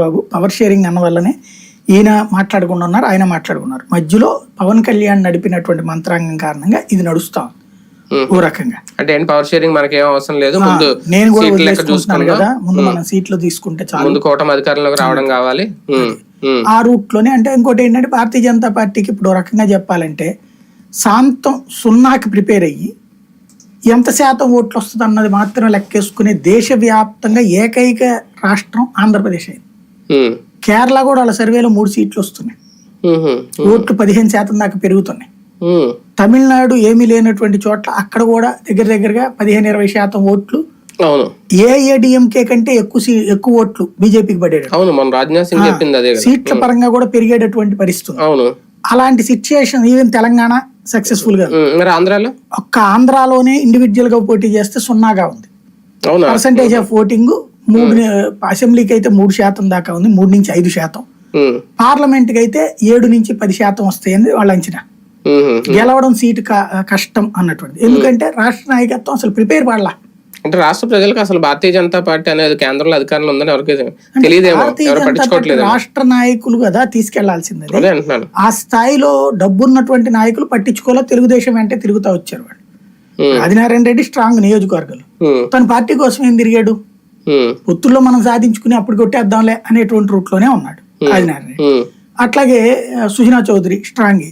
బాబు power sharing అన్న వల్లనే ఈయన మాట్లాడుకుండా ఉన్నారు ఆయన మాట్లాడుకున్నారు మధ్యలో పవన్ కళ్యాణ్ నడిపినటువంటి మంత్రాంగం కారణంగా ఇది నడుస్తా. ఓ రకంగా. అంటే పవర్ షేరింగ్ మనకి అవసరం లేదు? ముందు నేను కూడా వదిలేసుకుంటున్నాను కదా. ముందు మనం సీట్లు తీసుకుంటే చాలు. ముందు కూటమి అధికారంలోకి రావడం కావాలి. ఆ రూట్లోనే అంటే ఇంకోటి ఏంటంటే భారతీయ జనతా పార్టీకి ఇప్పుడు రకంగా చెప్పాలంటే శాంతం సున్నాకి ప్రిపేర్ అయ్యి ఎంత శాతం ఓట్లు వస్తుంది అన్నది మాత్రం లెక్కేసుకునే దేశవ్యాప్తంగా ఏకైక రాష్ట్రం ఆంధ్రప్రదేశ్ అయింది. కేరళ కూడా వాళ్ళ సర్వేలో మూడు సీట్లు వస్తున్నాయి. ఓట్లు పదిహేను శాతం దాకా పెరుగుతున్నాయి. తమిళనాడు ఏమీ లేనటువంటి చోట్ల అక్కడ కూడా దగ్గర దగ్గరగా పదిహేను ఇరవై శాతం ఓట్లు. అవును. ఏఐఏడిఎంకే కంటే ఎక్కువ ఎక్కువ ఓట్లు బీజేపీకి పడేటట్టు. అవును మన రాజ్నాథ్ సింగ్ చెప్పింది అదే సీట్ల పరంగా కూడా పెరిగేటటువంటి పరిస్థితి. అవును. అలాంటి సిచ్యుయేషన్ ఈవెన్ తెలంగాణ సక్సెస్ఫుల్గా మరి ఆంధ్రాలో? ఒక్క ఆంధ్రాలోనే ఇండివిజువల్గా పోటీ చేస్తే సున్నాగా ఉంది. అవునా? పర్సంటేజ్ ఆఫ్ ఓటింగ్ మూడు అసెంబ్లీకి అయితే మూడు శాతం దాకా ఉంది మూడు నుంచి ఐదు శాతం. పార్లమెంట్కి అయితే ఏడు నుంచి పది శాతం వస్తాయని వాళ్ళ అంచనా. గెలవడం సీటు కష్టం అన్నటువంటి ఎందుకంటే రాష్ట్ర నాయకత్వం అసలు ప్రిపేర్ పడలా. అంటే రాష్ట్ర ప్రజలకు అసలు భారతీయ జనతా పార్టీ అనేది కేంద్రంలో అధికారంలో ఉందని ఎవరికి తెలియదేమో. ఎవరు పట్టించుకోవట్లేదు. రాష్ట్ర నాయకులు కదా తీసుకెళ్ళాల్సింది. ఆ స్థాయిలో డబ్బున్నటువంటి నాయకులు పట్టించుకోలే తెలుగుదేశం వెంటే తిరుగుతా వచ్చారు వాళ్ళు. ఆదినారాయణ రెడ్డి స్ట్రాంగ్ నియోజకవర్గాలు. తన పార్టీ కోసం ఏం తిరిగాడు? ఉమ్, పొత్తుల్లో మనం సాధించుకుని అప్పుడు కొట్టేద్దాంలే అనేటువంటి రూట్లోనే ఉన్నాడు ఆదినారాయణ. అట్లాగే సుజనా చౌదరి స్ట్రాంగ్.